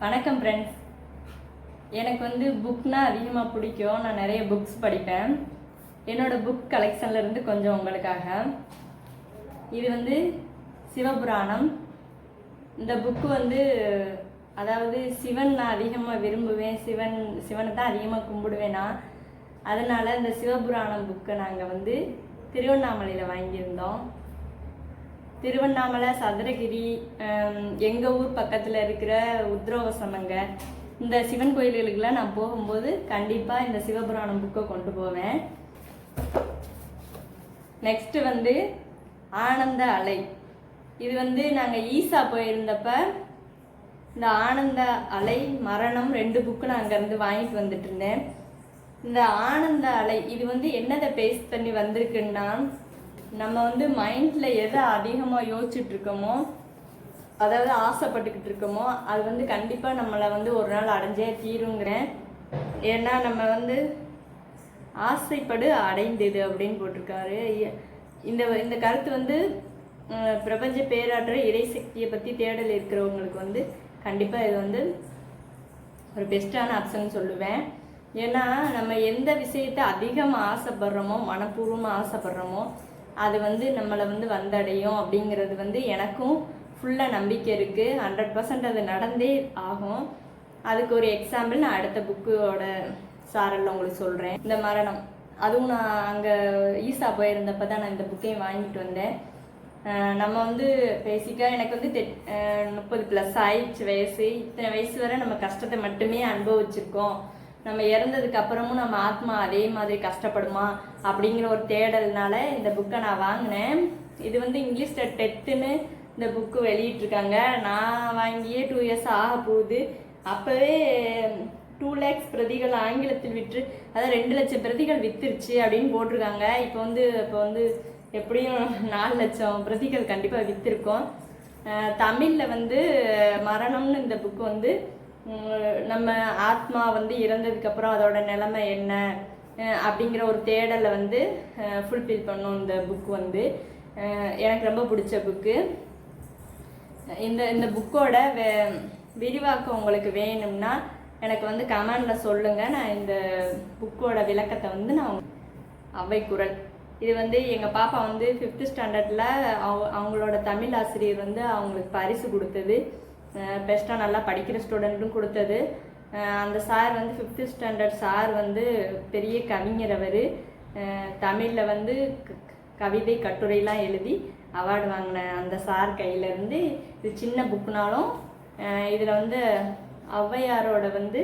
வணக்கம் ஃப்ரெண்ட்ஸ் எனக்கு வந்து புக்னால் அதிகமாக பிடிக்கும். நான் நிறைய புக்ஸ் படிப்பேன். என்னோடய புக் கலெக்ஷன்லேருந்து கொஞ்சம் உங்களுக்காக. இது வந்து சிவபுராணம். இந்த புக்கு வந்து அதாவது சிவன் நான் அதிகமாக விரும்புவேன். சிவன் சிவனை தான் அதிகமாக கும்பிடுவேன்? நான் இந்த சிவபுராணம் புக்கை நாங்கள் வந்து திருவண்ணாமலையில் வாங்கியிருந்தோம். திருவண்ணாமலை சதுரகிரி எங்கள் ஊர் பக்கத்தில் இருக்கிற உத்ரோவசமங்க இந்த சிவன் கோயில்களுக்கெல்லாம் நான் போகும்போது கண்டிப்பாக இந்த சிவபுராணம் புக்கை கொண்டு போவேன். நெக்ஸ்ட் வந்து ஆனந்த அலை. இது வந்து நாங்கள் ஈசா போயிருந்தப்ப இந்த ஆனந்த அலை மரணம் ரெண்டு புக்கு நான் அங்கேருந்து வாங்கிட்டு வந்துட்டு இருந்தேன். இந்த ஆனந்த அலை இது வந்து என்னதை பேஸ் பண்ணி வந்திருக்குன்னா நம்ம வந்து மைண்டில் எதை அதிகமாக யோசிச்சுட்டு இருக்கோமோ அதாவது ஆசைப்பட்டுக்கிட்டு இருக்கோமோ அது வந்து கண்டிப்பாக நம்மளை வந்து ஒரு நாள் அடைஞ்சே தீருங்கிறேன். ஏன்னா நம்ம வந்து ஆசைப்படு அடைந்தது அப்படின்னு போட்டிருக்காரு. இந்த இந்த கருத்து வந்து பிரபஞ்ச பேராற்ற இறைசக்தியை பற்றி தேடல் இருக்கிறவங்களுக்கு வந்து கண்டிப்பாக இது வந்து ஒரு பெஸ்ட்டான ஆப்ஷன் சொல்லுவேன். ஏன்னா நம்ம எந்த விஷயத்தை அதிகமாக ஆசைப்படுறோமோ மனப்பூர்வமாக ஆசைப்படுறோமோ அது வந்து நம்மளை வந்து வந்தடையும் அப்படிங்கிறது வந்து எனக்கும் ஃபுல்லாக நம்பிக்கை இருக்குது ஹண்ட்ரட் பர்சன்ட் அது நடந்தே ஆகும். அதுக்கு ஒரு எக்ஸாம்பிள் நான் அடுத்த புக்கோட சாரலில் உங்களுக்கு சொல்கிறேன் இந்த மரணம். அதுவும் நான் அங்கே ஈஸா போயிருந்தப்ப தான் நான் இந்த புக்கையும் வாங்கிட்டு வந்தேன். நம்ம வந்து பேசிக்காக எனக்கு வந்து முப்பது ப்ளஸ் ஆயிடுச்சு வயசு. இத்தனை வயசு வரை நம்ம கஷ்டத்தை மட்டுமே அனுபவிச்சிருக்கோம். நம்ம இறந்ததுக்கு அப்புறமும் நம்ம ஆத்மா அதே மாதிரி கஷ்டப்படுமா அப்படிங்கிற ஒரு தேடல்னால இந்த புக்கை நான் வாங்கினேன். இது வந்து இங்கிலீஷில் டெத்துன்னு இந்த புக்கு வெளியிட்டிருக்காங்க. நான் வாங்கியே டூ இயர்ஸ் ஆக போகுது. அப்போவே டூ லேக்ஸ் பிரதிகள் ஆங்கிலத்தில் விற்று அதாவது ரெண்டு லட்சம் பிரதிகள் வித்துருச்சு அப்படின்னு போட்டிருக்காங்க. இப்போ வந்து இப்போ வந்து எப்படியும் நாலு லட்சம் பிரதிகள் கண்டிப்பாக விற்றுருக்கோம் தமிழில் வந்து மரணம்னு இந்த புக்கு வந்து நம்ம ஆத்மா வந்து இறந்ததுக்கப்புறம் அதோட நிலைமை என்ன? அப்படிங்கிற ஒரு தேடலை வந்து ஃபுல்ஃபில் பண்ணும் இந்த புக் வந்து. எனக்கு ரொம்ப பிடிச்ச புக்கு இந்த இந்த புக்கோட வே விரிவாக்கம் உங்களுக்கு வேணும்னா எனக்கு வந்து கமெண்டில் சொல்லுங்கள் நான் இந்த புக்கோட விளக்கத்தை வந்து நான் அவை குரல். இது வந்து எங்கள் பாப்பா வந்து ஃபிஃப்த்து ஸ்டாண்டர்டில் அவங்க அவங்களோட தமிழ் ஆசிரியர் வந்து அவங்களுக்கு பரிசு கொடுத்தது. பெஸ்ட்டாக நல்லா படிக்கிற ஸ்டூடெண்ட்டும் கொடுத்தது. அந்த சார் வந்து ஃபிஃப்த்து ஸ்டாண்டர்ட் சார் வந்து பெரிய கவிஞர் அவர். தமிழில் வந்து க- கவிதை கட்டுரைலாம் எழுதி அவார்டு வாங்கின அந்த சார் கையிலேருந்து இது சின்ன புக்குனாலும் இதில் வந்து ஔவையாரோட வந்து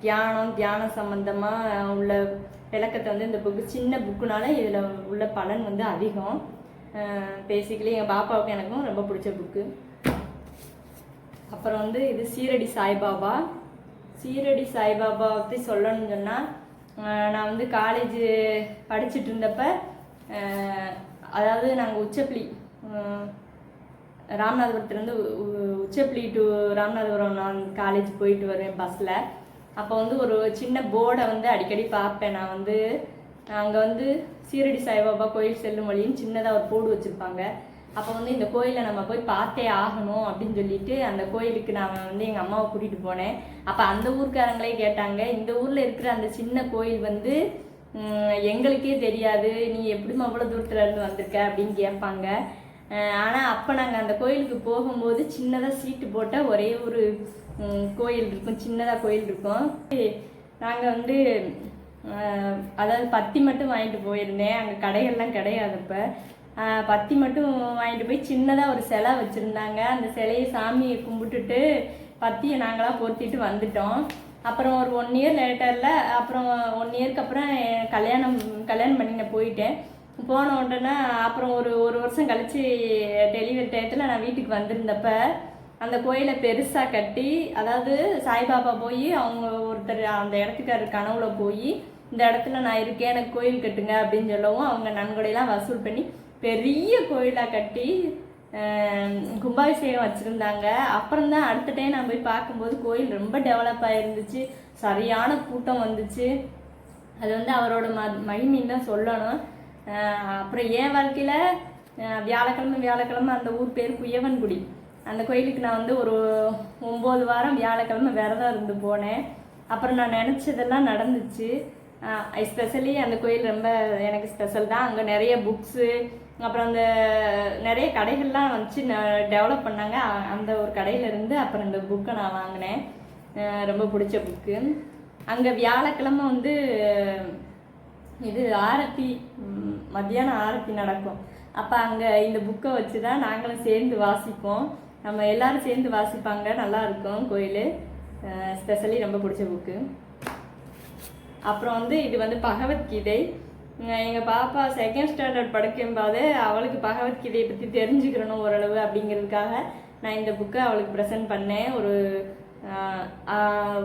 தியானம் தியானம் சம்மந்தமாக உள்ள விளக்கத்தை வந்து இந்த புக்கு சின்ன புக்குனால இதில் உள்ள பலன் வந்து அதிகம். பேசிக்கலி எங்கள் பாப்பாவுக்கும் எனக்கும் ரொம்ப பிடிச்ச புக்கு அப்புறம் வந்து இது சீரடி சாய்பாபா. சீரடி சாய்பாபா பற்றி சொல்லணும்னு சொன்னால் நான் வந்து காலேஜ் படிச்சுட்டு இருந்தப்ப அதாவது நாங்கள் உச்சப்பிளி ராமநாதபுரத்துலேருந்து உச்சப்பிளி டு ராமநாதபுரம் நான் காலேஜ் போயிட்டு வருவேன் பஸ்ஸில் அப்போ வந்து ஒரு சின்ன போர்டை வந்து அடிக்கடி பார்ப்பேன். நான் வந்து அங்கே வந்து சீரடி சாய்பாபா கோயில் செல்லும் வழின்னு சின்னதாக ஒரு போர்டு வச்சுருப்பாங்க. அப்போ வந்து இந்த கோயிலை நம்ம போய் பார்த்தே ஆகணும் அப்படின்னு சொல்லிட்டு அந்த கோயிலுக்கு நான் வந்து எங்கள் அம்மாவை கூட்டிகிட்டு போனேன். அப்போ அந்த ஊர்க்காரங்களே கேட்டாங்க இந்த ஊரில் இருக்கிற அந்த சின்ன கோயில் வந்து எங்களுக்கே தெரியாது. நீ எப்படி அவ்வளோ தூரத்தில் இருந்து வந்திருக்க அப்படின்னு கேட்பாங்க. ஆனால் அப்போ நாங்கள் அந்த கோயிலுக்கு போகும்போது சின்னதாக சீட்டு போட்ட ஒரே ஒரு கோயில் இருக்கும் சின்னதாக கோயில் இருக்கும். நாங்கள் வந்து அதாவது பத்தி மட்டும் வாங்கிட்டு போயிருந்தேன். அங்கே கடைகள்லாம் கிடையாது அப்போ. பத்தி மட்டும் வாங்கிட்டு போய் சின்னதாக ஒரு சிலை வச்சுருந்தாங்க. அந்த சிலையை சாமியை கும்பிட்டுட்டு பத்தியை நாங்களாம் பொருத்திட்டு வந்துட்டோம். அப்புறம் ஒரு ஒன் இயர் லேட்டரில் அப்புறம் ஒன் இயர்க்கு அப்புறம் கல்யாணம் கல்யாணம் பண்ணி நான் போயிட்டேன். போன உடனே அப்புறம் ஒரு ஒரு வருஷம் கழித்து டெலிவரி டயத்தில் நான் வீட்டுக்கு வந்திருந்தப்ப அந்த கோயிலை பெருசாக கட்டி அதாவது சாய்பாபா போய் அவங்க ஒருத்தர் அந்த இடத்துக்காரர் கனவுல போய் இந்த இடத்துல நான் இருக்கேன் எனக்கு கோயில் கட்டுங்க அப்படின்னு சொல்லவும் அவங்க நன்கொடையெல்லாம் வசூல் பண்ணி பெரிய கோயிலாக கட்டி கும்பாபிஷேகம் வச்சுருந்தாங்க. அப்புறம் தான் அடுத்த டைம் நான் போய் பார்க்கும்போது கோயில் ரொம்ப டெவலப் ஆகிருந்துச்சு சரியான கூட்டம் வந்துச்சு. அது வந்து அவரோட ம மகிமின்னு தான் சொல்லணும். அப்புறம் என் வாழ்க்கையில் வியாழக்கிழமை வியாழக்கிழமை அந்த ஊர் பேர் குயவன்குடி. அந்த கோயிலுக்கு நான் வந்து ஒரு ஒம்பது ஒம்பது வாரம் வியாழக்கிழமை விரதம் இருந்து போனேன். அப்புறம் நான் நினச்சதெல்லாம் நடந்துச்சு. எஸ்பெஷலி அந்த கோயில் ரொம்ப எனக்கு ஸ்பெஷல் தான். அங்கே நிறைய புக்ஸு அப்புறம் அந்த நிறைய கடைகள்லாம் வச்சு டெவலப் பண்ணாங்க. அந்த ஒரு கடையிலேருந்து அப்புறம் இந்த புக்கை நான் வாங்கினேன். ரொம்ப பிடிச்ச புக்கு அங்கே வியாழக்கிழமை வந்து இது ஆரத்தி மத்தியானம் ஆரத்தி நடக்கும். அப்போ அங்கே இந்த புக்கை வச்சு தான் நாங்களும் சேர்ந்து வாசிப்போம். நம்ம எல்லாரும் சேர்ந்து வாசிப்பாங்க. நல்லா இருக்கும் கோயில். ஸ்பெஷலி ரொம்ப பிடிச்ச புக்கு அப்புறம் வந்து இது வந்து பகவத்கீதை எங்கள் பாப்பா செகண்ட் ஸ்டாண்டர்ட் படிக்கும்போது அவளுக்கு பகவத்கீதையை பற்றி தெரிஞ்சுக்கிறணும் ஓரளவு அப்படிங்கிறதுக்காக நான் இந்த புக்கை அவளுக்கு ப்ரெசென்ட் பண்ணேன். ஒரு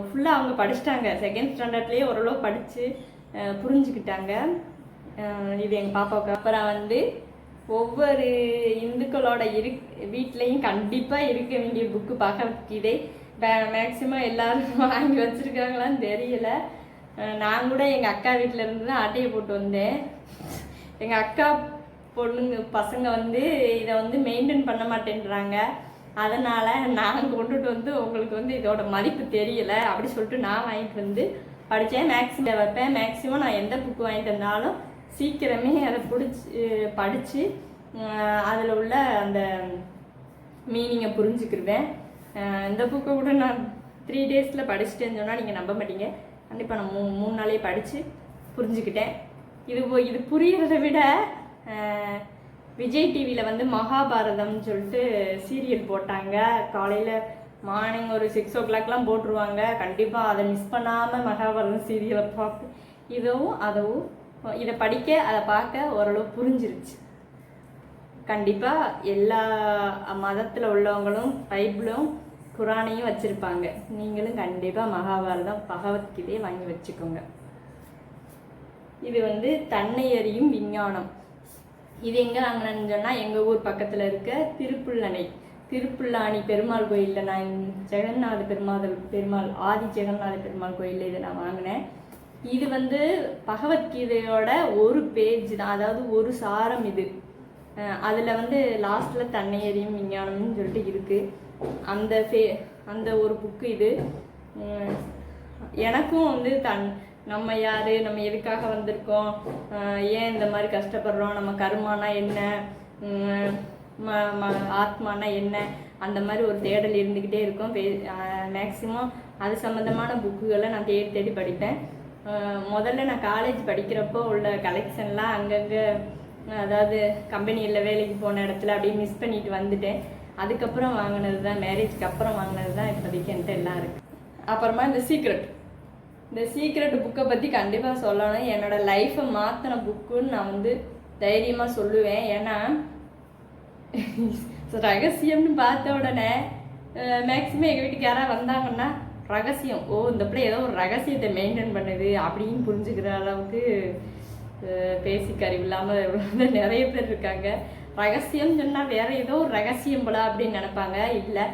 ஃபுல்லாக அவங்க படிச்சிட்டாங்க. செகண்ட் ஸ்டாண்டர்ட்லேயே ஓரளவு படித்து புரிஞ்சுக்கிட்டாங்க. இது எங்கள் பாப்பாவுக்கு. அப்புறம் வந்து ஒவ்வொரு இந்துக்களோட இரு வீட்லேயும் கண்டிப்பாக இருக்க வேண்டிய புக்கு பகவத்கீதை மேக்சிமம் எல்லாரும் வாங்கி வச்சுருக்காங்களான்னு தெரியல. நான் கூட எங்கள் அக்கா வீட்டில் இருந்து தான் அட்டையை போட்டு வந்தேன். எங்கள் அக்கா பொண்ணுங்க பசங்க வந்து இதை வந்து மெயின்டைன் பண்ண மாட்டேன்றாங்க. அதனால் நான் கொண்டுட்டு வந்து உங்களுக்கு வந்து இதோட மதிப்பு தெரியலை அப்படி சொல்லிட்டு நான் வாங்கிட்டு வந்து படித்தேன் மேக்ஸிமம் வைப்பேன். மேக்ஸிமம் நான் எந்த புக்கு வாங்கிட்டு வந்தாலும் சீக்கிரமே அதை பிடிச்சி படித்து அதில் உள்ள அந்த மீனிங்கை புரிஞ்சுக்கிடுவேன் இந்த புக்கை கூட நான் த்ரீ டேஸில் படிச்சுட்டேன்னு சொன்னால் நீங்கள் நம்ப மாட்டீங்க. கண்டிப்பாக நான் மூ மூணு நாளே படித்து புரிஞ்சுக்கிட்டேன். இது இது புரியறதை விட விஜய் டிவியில் வந்து மகாபாரதம்னு சொல்லிட்டு சீரியல் போட்டாங்க. காலையில் மார்னிங் ஒரு சிக்ஸ் ஓ கிளாக்லாம் போட்டுருவாங்க. கண்டிப்பாக அதை மிஸ் பண்ணாமல் மகாபாரதம் சீரியலை பார்த்து இதுவும் அதுவும் இதை படிக்க அதை பார்க்க ஓரளவு புரிஞ்சிருச்சு. கண்டிப்பாக எல்லா மதத்தில் உள்ளவங்களும் பைபிளும் குரானையும் வச்சுருப்பாங்க. நீங்களும் கண்டிப்பாக மகாபாரதம் பகவத்கீதையை வாங்கி வச்சுக்கோங்க. இது வந்து தன்னை அறியும் விஞ்ஞானம். இது எங்கே வாங்கினேன்னு சொன்னால் எங்கள் ஊர் பக்கத்தில் இருக்க திருப்புள்ளணை திருப்புல்லாணி பெருமாள் கோயிலில் நான் ஜெகநாத பெருமாள் பெருமாள் ஆதி ஜெகநாத பெருமாள் கோயிலில் இதை நான் வாங்கினேன். இது வந்து பகவத்கீதையோட ஒரு பேஜ் தான். அதாவது ஒரு சாரம் இது. அதில் வந்து லாஸ்ட்டில் தன்னை அறியும் விஞ்ஞானம்னு சொல்லிட்டு இருக்குது அந்த ஃபே அந்த ஒரு புக்கு இது. எனக்கும் வந்து தன் நம்ம யார் நம்ம எதுக்காக வந்திருக்கோம் ஏன் இந்த மாதிரி கஷ்டப்படுறோம் நம்ம கருமானா என்ன ம ம ஆத்மானா என்ன அந்த மாதிரி ஒரு தேடல் இருந்துக்கிட்டே இருக்கும். மேக்ஸிமம் அது சம்மந்தமான புக்குகளை நான் தேடி தேடி படிப்பேன். முதல்ல நான் காலேஜ் படிக்கிறப்போ உள்ள கலெக்ஷன்லாம் அங்கங்கே அதாவது கம்பெனியில் வேலைக்கு போன இடத்துல அப்படியே மிஸ் பண்ணிட்டு வந்துட்டேன். அதுக்கப்புறம் வாங்கினது தான் மேரேஜ்க்கு அப்புறம் வாங்கினது தான் இப்போதைக்கு என்கிட்ட எல்லாம் இருக்குது அப்புறமா இந்த சீக்ரெட் இந்த சீக்ரெட் புக்கை பற்றி கண்டிப்பாக சொல்லணும். என்னோடய லைஃப்பை மாற்றின புக்குன்னு நான் வந்து தைரியமாக சொல்லுவேன். ஏன்னா ரகசியம்னு பார்த்த உடனே மேக்ஸிமம் எங்கள் வீட்டுக்கு யாராவது வந்தாங்கன்னா ரகசியம் ஓ இந்த பிள்ளை ஏதோ ஒரு ரகசியத்தை மெயின்டைன் பண்ணுது அப்படின்னு புரிஞ்சுக்கிற அளவுக்கு பேசிக் அறிவு இல்லாமல் நிறைய பேர் இருக்காங்க. ரகசியம் சொன்னால் வேற ஏதோ ஒரு ரகசியம் போல அப்படின்னு நினைப்பாங்க. இல்லை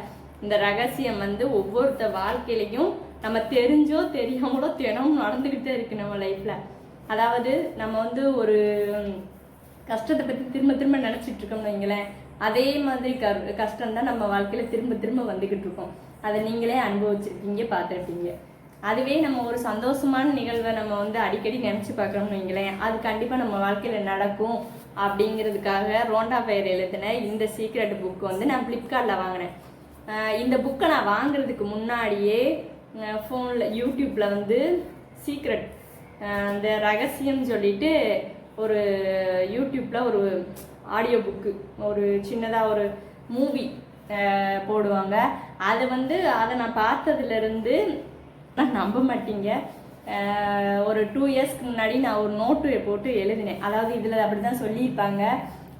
இந்த ரகசியம் வந்து ஒவ்வொருத்த வாழ்க்கையிலையும் நம்ம தெரிஞ்சோ தெரியாமலோ தினமும் நடந்துக்கிட்டே இருக்கு நம்ம லைஃப்பில் அதாவது நம்ம வந்து ஒரு கஷ்டத்தை பற்றி திரும்ப திரும்ப நினச்சிட்டு இருக்கோம்னு வைங்களேன். அதே மாதிரி க கஷ்டம் தான் நம்ம வாழ்க்கையில் திரும்ப திரும்ப வந்துக்கிட்டு இருக்கோம். அதை நீங்களே அனுபவிச்சிருப்பீங்க பார்த்துருப்பீங்க. அதுவே நம்ம ஒரு சந்தோஷமான நிகழ்வை நம்ம வந்து அடிக்கடி நினச்சி பார்க்குறோம்னு வைங்களேன். அது கண்டிப்பாக நம்ம வாழ்க்கையில் நடக்கும். அப்படிங்கிறதுக்காக ரோண்டா பெயர் எழுதின இந்த சீக்ரெட் புக் வந்து நான் ஃப்ளிப்கார்ட்டில் வாங்கினேன். இந்த புக்கை நான் வாங்குறதுக்கு முன்னாடியே ஃபோனில் யூடியூப்பில் வந்து சீக்ரெட் அந்த ரகசியம் சொல்லிட்டு ஒரு யூடியூப்பில் ஒரு ஆடியோ புக்கு ஒரு சின்னதாக ஒரு மூவி போடுவாங்க. அது வந்து அதை நான் பார்த்ததுலேருந்து நான் நம்ப மாட்டீங்க. ஒரு டூ இயர்ஸ்க்கு முன்னாடி நான் ஒரு நோட்டு போட்டு எழுதினேன். அதாவது இதில் அப்படி தான் சொல்லியிருப்பாங்க.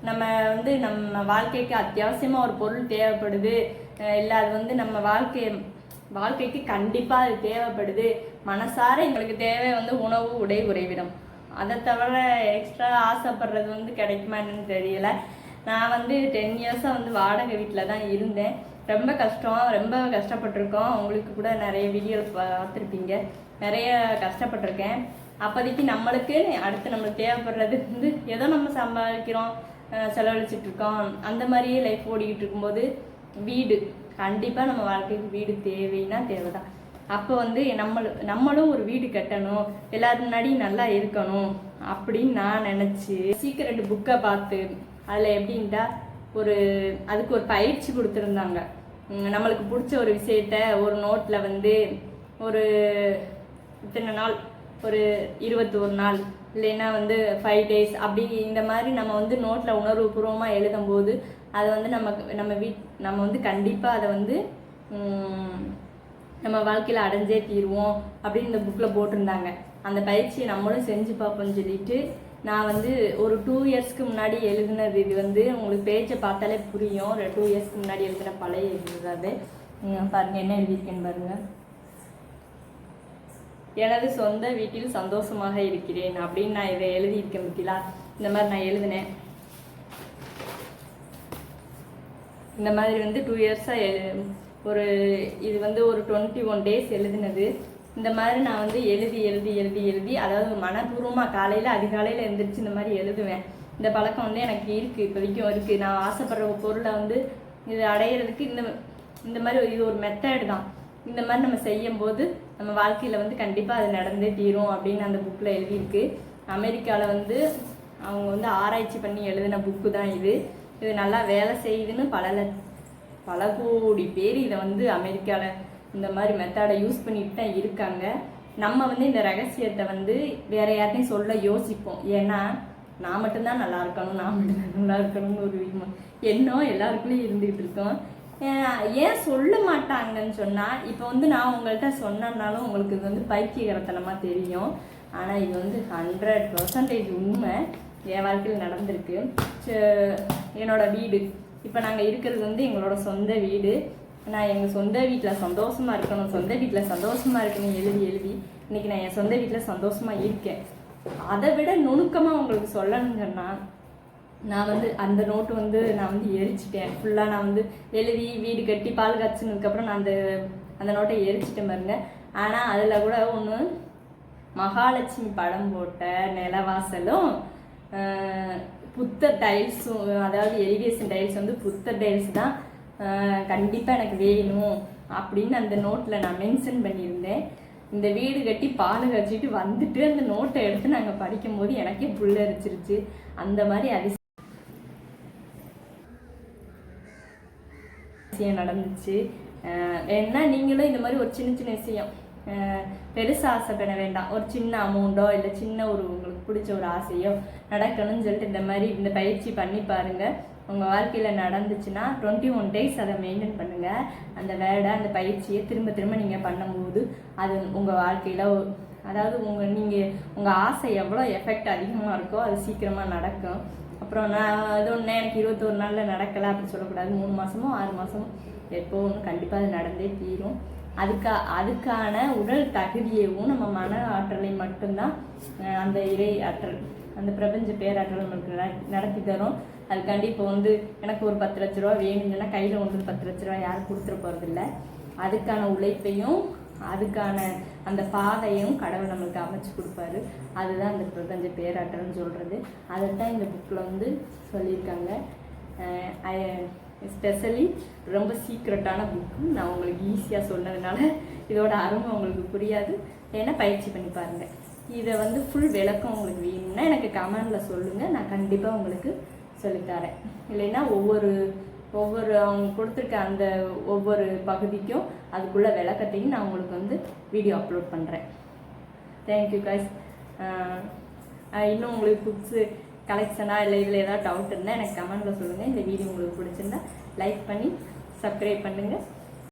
நம்ம வந்து நம்ம வாழ்க்கைக்கு அத்தியாவசியமாக ஒரு பொருள் தேவைப்படுது. இல்லை அது வந்து நம்ம வாழ்க்கை வாழ்க்கைக்கு கண்டிப்பாக அது தேவைப்படுது. மனசார எங்களுக்கு தேவை வந்து உணவு உடை உறைவிடம். அதை தவிர எக்ஸ்ட்ரா ஆசைப்படுறது வந்து கிடைக்குமா என்னன்னு தெரியலை. நான் வந்து டென் இயர்ஸாக வந்து வாடகை வீட்டில் தான் இருந்தேன். ரொம்ப கஷ்டம் ரொம்ப கஷ்டப்பட்டிருக்கோம். உங்களுக்கு கூட நிறைய வீடியோஸ் பார்த்துருப்பீங்க. நிறைய கஷ்டப்பட்டிருக்கேன். அப்போதைக்கு நம்மளுக்கு அடுத்து நம்மளுக்கு தேவைப்படுறது வந்து ஏதோ நம்ம சம்பாதிக்கிறோம் செலவழிச்சிட்ருக்கோம். இருக்கோம் அந்த மாதிரியே லைஃப் ஓடிக்கிட்டு இருக்கும்போது வீடு. கண்டிப்பாக நம்ம வாழ்க்கைக்கு வீடு தேவைன்னா தேவைதான். அப்போ வந்து நம்மளு நம்மளும் ஒரு வீடு கட்டணும். எல்லாரும் முன்னாடி நல்லா இருக்கணும் அப்படின்னு நான் நினச்சி சீக்கிரட் புக்கை பார்த்து அதில் எப்படின்ட்டா ஒரு அதுக்கு ஒரு பயிற்சி கொடுத்துருந்தாங்க. நம்மளுக்கு பிடிச்ச ஒரு விஷயத்த ஒரு நோட்டில் வந்து ஒரு இத்தனை நாள் ஒரு இருபத்தோரு நாள் இல்லைன்னா வந்து ஃபைவ் டேஸ் அப்படி இந்த மாதிரி நம்ம வந்து நோட்டில் உணர்வுபூர்வமாக எழுதும்போது அதை வந்து நம்ம நம்ம வீட் நம்ம வந்து கண்டிப்பாக அதை வந்து நம்ம வாழ்க்கையில் அடைஞ்சே தீருவோம் அப்படின்னு இந்த புக்கில் போட்டிருந்தாங்க. அந்த பயிற்சியை நம்மளும் செஞ்சு பார்ப்போம்னு சொல்லிட்டு நான் வந்து ஒரு டூ இயர்ஸ்க்கு முன்னாடி எழுதினது இது வந்து உங்களுக்கு பேஜை பார்த்தாலே புரியும். ஒரு டூ இயர்ஸ்க்கு முன்னாடி எழுதின பழைய எழுதுறது அது. பாருங்கள் என்ன எழுதியிருக்கேன்னு பாருங்கள் எனது சொந்த வீட்டில் சந்தோஷமாக இருக்கிறேன் அப்படின்னு நான் இதை எழுதியிருக்கேன் பத்திலா இந்த மாதிரி நான் எழுதினேன். இந்த மாதிரி வந்து டூ இயர்ஸாக ஒரு இது வந்து ஒரு டுவெண்ட்டி ஒன் டேஸ் எழுதினது. இந்த மாதிரி நான் வந்து எழுதி எழுதி எழுதி எழுதி அதாவது மனப்பூர்வமாக காலையில் அதிகாலையில் எழுந்திரிச்சு இந்த மாதிரி எழுதுவேன். இந்த பழக்கம் வந்து எனக்கு இருக்குது இப்போதைக்கும் இருக்குது நான் ஆசைப்படுற பொருளை வந்து இது அடையிறதுக்கு இந்த இந்த மாதிரி ஒரு- இது ஒரு மெத்தட் தான். இந்த மாதிரி நம்ம செய்யும்போது நம்ம வாழ்க்கையில் வந்து கண்டிப்பாக அது நடந்தே தீரும் அப்படின்னு அந்த புக்கில் எழுதியிருக்கு. அமெரிக்காவில் வந்து அவங்க வந்து ஆராய்ச்சி பண்ணி எழுதின புக்கு தான் இது. இது நல்லா வேலை செய்யுதுன்னு பல பல கோடி பேர் இதை வந்து அமெரிக்காவில் இந்த மாதிரி மெத்தடை யூஸ் பண்ணிட்டு தான் இருக்காங்க. நம்ம வந்து இந்த ரகசியத்தை வந்து வேற யார்ட்டையும் சொல்ல யோசிப்போம். ஏன்னா நான் மட்டும்தான் நல்லா இருக்கணும் நான் மட்டும்தான் நல்லா இருக்கணும்னு ஒரு விம- எண்ணம் எல்லாருக்குள்ளேயும் இருந்துகிட்டு இருக்கோம். ஏன் சொல்ல மாட்டாங்கன்னு சொன்னால் இப்போ வந்து நான் உங்கள்கிட்ட சொன்னனாலும் உங்களுக்கு இது வந்து பைத்தியகரத்தனமாக தெரியும். ஆனால் இது வந்து ஹண்ட்ரட் பர்சன்டேஜ் உண்மை. என் வாழ்க்கையில் நடந்திருக்கு. ச- என்னோட வீடு. இப்போ நாங்கள் இருக்கிறது வந்து எங்களோட சொந்த வீடு. நான் எங்கள் சொந்த வீட்டில் சந்தோஷமாக இருக்கணும் சொந்த வீட்டில் சந்தோஷமாக இருக்கணும் எழுதி எழுதி இன்றைக்கி நான் என் சொந்த வீட்டில் சந்தோஷமாக இருக்கேன். அதை விட நுணுக்கமாக உங்களுக்கு சொல்லணுங்கன்னா நான் வந்து அந்த நோட்டு வந்து நான் வந்து எரிச்சிட்டேன். ஃபுல்லாக நான் வந்து எழுதி வீடு கட்டி பால் காய்ச்சினதுக்கப்புறம் நான் அந்த அந்த நோட்டை எரிச்சிட்டேன் பாருங்க. ஆனால் அதில் கூட ஒன்று மகாலட்சுமி படம் போட்ட நிலவாசலும் புத்த டைல்ஸும் அதாவது எலிவேஷன் டைல்ஸ் வந்து புத்த டைல்ஸ் தான். கண்டிப்பாக எனக்கு வேணும் அப்படின்னு அந்த நோட்டில் நான் மென்ஷன் பண்ணியிருந்தேன். இந்த வீடு கட்டி பால் கழிச்சிட்டு வந்துட்டு அந்த நோட்டை எடுத்து நாங்கள் படிக்கும்போது எனக்கே புல்லரிச்சிருச்சு அந்த மாதிரி அதிசயம் விஷயம் நடந்துச்சு அஹ் நீங்களும் இந்த மாதிரி ஒரு சின்ன சின்ன விஷயம் பெருசாக ஆசைப்பட வேண்டாம். ஒரு சின்ன அமௌண்ட்டோ இல்லை சின்ன ஒரு உங்களுக்கு பிடிச்ச ஒரு ஆசையோ நடக்கணும்னு சொல்லிட்டு இந்த மாதிரி இந்த பயிற்சி பண்ணி பாருங்கள் உங்கள் வாழ்க்கையில் நடந்துச்சுன்னா டுவெண்ட்டி ஒன் டேஸ் அதை மெயின்டைன் பண்ணுங்கள் அந்த வேர்டை அந்த பயிற்சியை திரும்ப திரும்ப நீங்கள் பண்ணும்போது அது உங்கள் வாழ்க்கையில் அதாவது உங்கள் நீங்கள் உங்கள் ஆசை எவ்வளோ எஃபெக்ட் அதிகமாக இருக்கோ அது சீக்கிரமாக நடக்கும். அப்புறம் நான் அது ஒன்று எனக்கு இருபத்தொரு நாளில் நடக்கலை அப்படின்னு சொல்லக்கூடாது. மூணு மாதமோ ஆறு மாதமோ எப்போ ஒன்று கண்டிப்பாக அது நடந்தே தீரும். அதுக்கா அதுக்கான உடல் தகுதியையும் நம்ம மன ஆற்றலை மட்டும்தான் அந்த இறை ஆற்றல் அந்த பிரபஞ்ச பேராற்றல் நம்மளுக்கு நடத்தி தரும். அதுக்காண்டி இப்போ வந்து எனக்கு ஒரு பத்து லட்ச ரூபா வேணும்னா கையில் ஒன்று பத்து லட்ச ரூபா யாரும் கொடுத்துட போகிறதில்ல அதுக்கான உழைப்பையும் அதுக்கான அந்த பாதையும் கடவுள் நம்மளுக்கு அமைச்சு கொடுப்பாரு. அதுதான் அந்த பிரபஞ்ச பேராற்றல்னு சொல்கிறது அதைத்தான் இந்த புக்கில் வந்து சொல்லியிருக்காங்க. ஸ்பெஷலி ரொம்ப சீக்ரெட்டான புக்கு நான் உங்களுக்கு ஈஸியாக சொன்னதுனால இதோட அருமை உங்களுக்கு புரியாது. ஏன்னா பயிற்சி பண்ணி பாருங்கள் இதை வந்து ஃபுல் விளக்கம் உங்களுக்கு வேணும்னா எனக்கு கமெண்டில் சொல்லுங்கள் நான் கண்டிப்பாக உங்களுக்கு சொல்லித்தரேன். இல்லைன்னா ஒவ்வொரு ஒவ்வொரு அவங்க கொடுத்துருக்க அந்த ஒவ்வொரு பகுதிக்கும் அதுக்குள்ள விளக்கத்தையும் நான் உங்களுக்கு வந்து வீடியோ அப்லோட் பண்ணுறேன் தேங்க்யூ காய்ஸ் இன்னும் உங்களுக்கு புக்ஸு கலெக்ஷனாக இல்லை இதில் ஏதாவது டவுட் இருந்தால் எனக்கு கமெண்ட்டில் சொல்லுங்கள் இந்த வீடியோ உங்களுக்கு பிடிச்சிருந்தா லைக் பண்ணி சப்ஸ்கிரைப் பண்ணுங்கள்